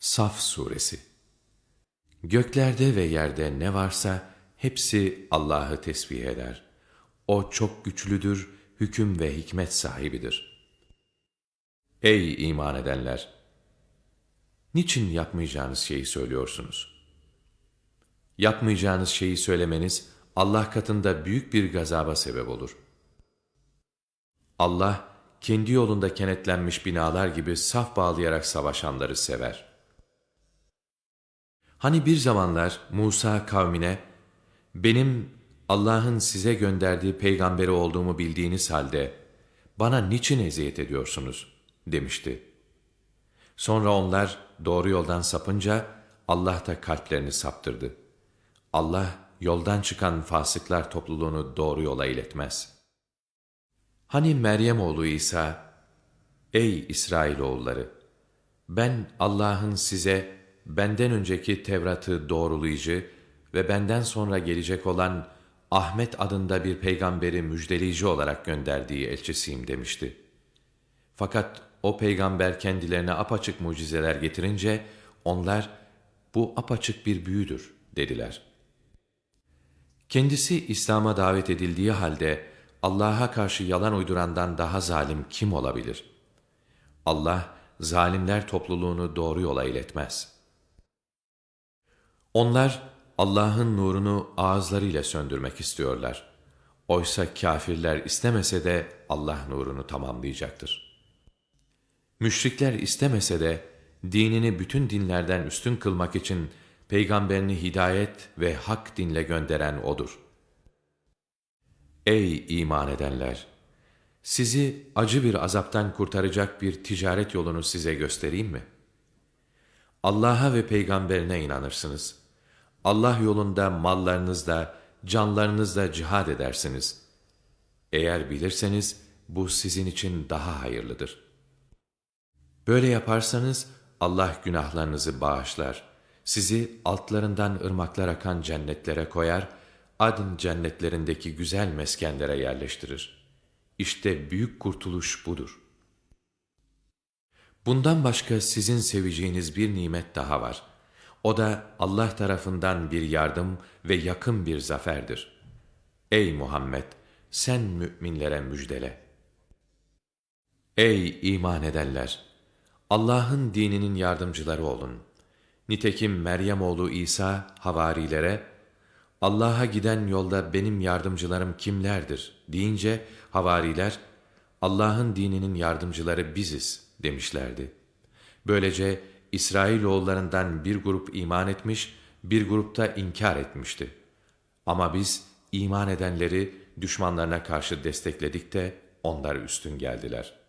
Saf Suresi Göklerde ve yerde ne varsa hepsi Allah'ı tesbih eder. O çok güçlüdür, hüküm ve hikmet sahibidir. Ey iman edenler! Niçin yapmayacağınız şeyi söylüyorsunuz? Yapmayacağınız şeyi söylemeniz Allah katında büyük bir gazaba sebep olur. Allah, kendi yolunda kenetlenmiş binalar gibi saf bağlayarak savaşanları sever. Hani bir zamanlar Musa kavmine, benim Allah'ın size gönderdiği peygamberi olduğumu bildiğiniz halde, bana niçin eziyet ediyorsunuz? demişti. Sonra onlar doğru yoldan sapınca, Allah da kalplerini saptırdı. Allah, yoldan çıkan fasıklar topluluğunu doğru yola iletmez. Hani Meryem oğlu İsa, Ey İsrailoğulları! Ben Allah'ın size benden önceki Tevrat'ı doğrulayıcı ve benden sonra gelecek olan Ahmet adında bir peygamberi müjdeleyici olarak gönderdiği elçisiyim demişti. Fakat o peygamber kendilerine apaçık mucizeler getirince onlar bu apaçık bir büyüdür dediler. Kendisi İslam'a davet edildiği halde Allah'a karşı yalan uydurandan daha zalim kim olabilir? Allah zalimler topluluğunu doğru yola iletmez. Onlar Allah'ın nurunu ağızlarıyla söndürmek istiyorlar. Oysa kafirler istemese de Allah nurunu tamamlayacaktır. Müşrikler istemese de dinini bütün dinlerden üstün kılmak için peygamberini hidayet ve hak dinle gönderen O'dur. Ey iman edenler! Sizi acı bir azaptan kurtaracak bir ticaret yolunu size göstereyim mi? Allah'a ve peygamberine inanırsınız. Allah yolunda mallarınızla, canlarınızla cihad edersiniz. Eğer bilirseniz bu sizin için daha hayırlıdır. Böyle yaparsanız Allah günahlarınızı bağışlar. Sizi altlarından ırmaklar akan cennetlere koyar, adın cennetlerindeki güzel meskenlere yerleştirir. İşte büyük kurtuluş budur. Bundan başka sizin seveceğiniz bir nimet daha var. O da Allah tarafından bir yardım ve yakın bir zaferdir. Ey Muhammed! Sen müminlere müjdele. Ey iman edenler! Allah'ın dininin yardımcıları olun. Nitekim Meryem oğlu İsa havarilere, Allah'a giden yolda benim yardımcılarım kimlerdir deyince havariler, Allah'ın dininin yardımcıları biziz demişlerdi. Böylece İsrailoğullarından bir grup iman etmiş, bir grupta inkar etmişti. Ama biz iman edenleri düşmanlarına karşı destekledik de onlar üstün geldiler.''